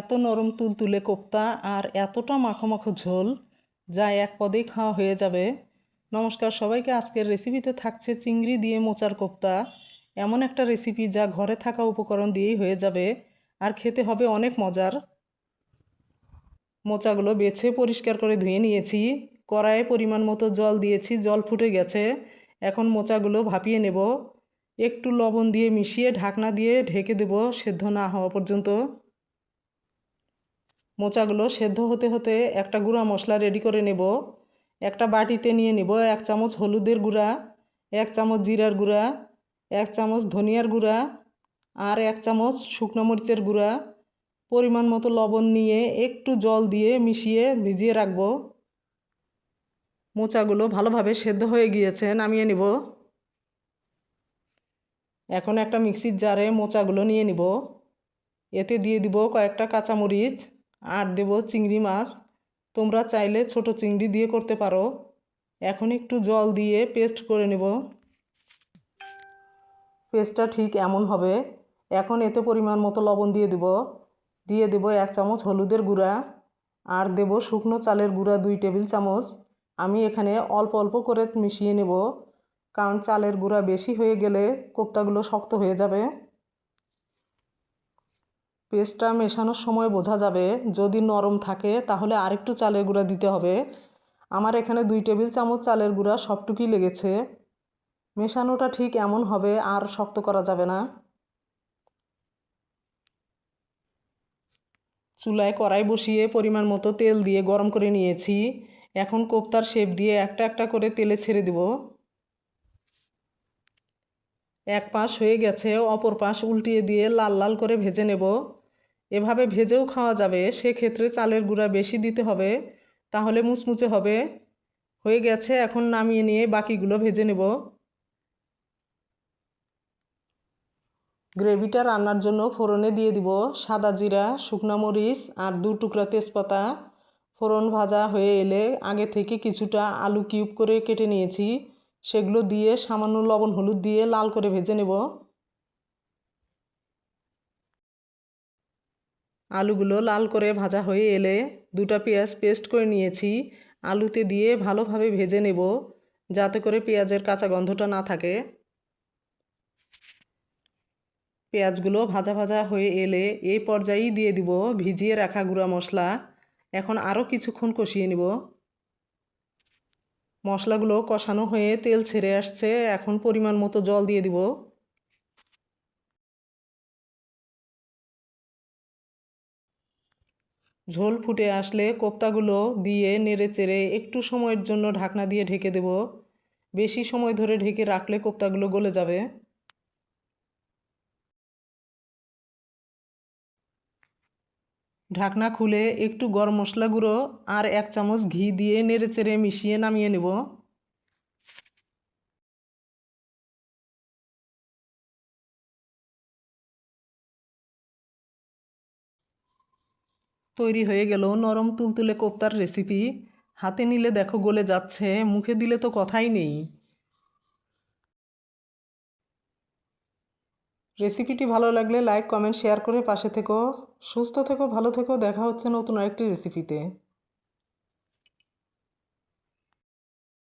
এত নরম তুলতুলে কোপ্তা আর এতটা মাখো ঝোল যা এক পদেই খাওয়া হয়ে যাবে। নমস্কার, সবাইকে আজকের রেসিপিতে থাকছে চিংড়ি দিয়ে মোচার কোপ্তা। এমন একটা রেসিপি যা ঘরে থাকা উপকরণ দিয়েই হয়ে যাবে আর খেতে হবে অনেক মজার। মোচাগুলো বেছে পরিষ্কার করে ধুয়ে নিয়েছি। কড়াইয়ে পরিমাণ মতো জল দিয়েছি, জল ফুটে গেছে। এখন মোচাগুলো ভাপিয়ে নেব। একটু লবণ দিয়ে মিশিয়ে ঢাকনা দিয়ে ঢেকে দেব, সেদ্ধ না হওয়া পর্যন্ত। মোচাগুলো সেদ্ধ হতে হতে একটা গুঁড়া মশলা রেডি করে নেব। একটা বাটিতে নিয়ে নেব এক চামচ হলুদের গুঁড়া, এক চামচ জিরার গুঁড়া, এক চামচ ধনিয়ার গুঁড়া আর এক চামচ শুকনো মরিচের গুঁড়া। পরিমাণ মতো লবণ নিয়ে একটু জল দিয়ে মিশিয়ে ভিজিয়ে রাখব। মোচাগুলো ভালোভাবে সেদ্ধ হয়ে গিয়েছে, নামিয়ে নিব। এখন একটা মিক্সির জারে মোচাগুলো নিয়ে নিব। এতে দিয়ে দিব কয়েকটা কাঁচামরিচ আর দেব চিংড়ি মাছ। তোমরা চাইলে ছোট চিংড়ি দিয়ে করতে পারো। এখন একটু জল দিয়ে পেস্ট করে নেব। পেস্টটা ঠিক এমন হবে। এখন এতে পরিমাণ মতো লবণ দিয়ে দেব। দিয়ে দেব এক চামচ হলুদের গুঁড়া আর দেব শুকনো চালের গুঁড়া দুই টেবিল চামচ। আমি এখানে অল্প অল্প করে মিশিয়ে নেব। কারণ চালের গুঁড়া বেশি হয়ে গেলে কোপ্তাগুলো শক্ত হয়ে যাবে। পেস্টটা মেশানোর সময় বোঝা যাবে, যদি নরম থাকে তাহলে আরেকটু চালের গুঁড়া দিতে হবে। আমার এখানে দুই টেবিল চামচ চালের গুঁড়া সবটুকুই লেগেছে। মেশানোটা ঠিক এমন হবে, আর শক্ত করা যাবে না। চুলায় কড়াই বসিয়ে পরিমাণ মতো তেল দিয়ে গরম করে নিয়েছি। এখন কোপ্তার শেপ দিয়ে একটা একটা করে তেলে ছেড়ে দেব। এক পাশ হয়ে গেছে, অপর পাশ উল্টিয়ে দিয়ে লাল লাল করে ভেজে নেব। এভাবে ভেজেও খাওয়া যাবে, সেক্ষেত্রে চালের গুঁড়া বেশি দিতে হবে, তাহলে মুচমুচে হবে। হয়ে গেছে, এখন নামিয়ে নিয়ে বাকিগুলো ভেজে নেব। গ্রেভিটা রান্নার জন্য ফোড়নে দিয়ে দিব। সাদা জিরা, শুকনা মরিচ আর দু টুকরা তেজপাতা। ফোড়ন ভাজা হয়ে এলে আগে থেকে কিছুটা আলু কিউব করে কেটে নিয়েছি। সেগুলো দিয়ে সামান্য লবণ হলুদ দিয়ে লাল করে ভেজে নেব। আলুগুলো লাল করে ভাজা হয়ে এলে দুটা পেঁয়াজ পেস্ট করে নিয়েছি। আলুতে দিয়ে ভালোভাবে ভেজে নেব যাতে করে পেঁয়াজের কাঁচা গন্ধটা না থাকে। পেঁয়াজগুলো ভাজা ভাজা হয়ে এলে এই পর্যায়েই দিয়ে দিব ভিজিয়ে রাখা গুঁড়া মশলা। এখন আরও কিছুক্ষণ কষিয়ে নিব। মশলাগুলো কষানো হয়ে তেল ছেড়ে আসছে, এখন পরিমাণ মতো জল দিয়ে দিব। ঝোল ফুটে আসলে কোপ্তাগুলো দিয়ে নেড়ে চেড়ে একটু সময়ের জন্য ঢাকনা দিয়ে ঢেকে দেব। বেশি সময় ধরে ঢেকে রাখলে কোপ্তাগুলো গলে যাবে। ঢাকনা খুলে একটু গরম মশলা গুঁড়ো আর এক চামচ ঘি দিয়ে নেড়ে চেড়ে মিশিয়ে নামিয়ে নেব। তৈরি হয়ে গেল নরম তুলতুলে কোপ্তার রেসিপি। হাতে নিলে দেখো গলে যাচ্ছে, মুখে দিলে তো কথাই নেই। রেসিপিটি ভালো লাগলে লাইক, কমেন্ট, শেয়ার করে পাশে থেকো। সুস্থ থেকো, ভালো থেকো। দেখা হচ্ছে নতুন আরেকটি রেসিপিতে।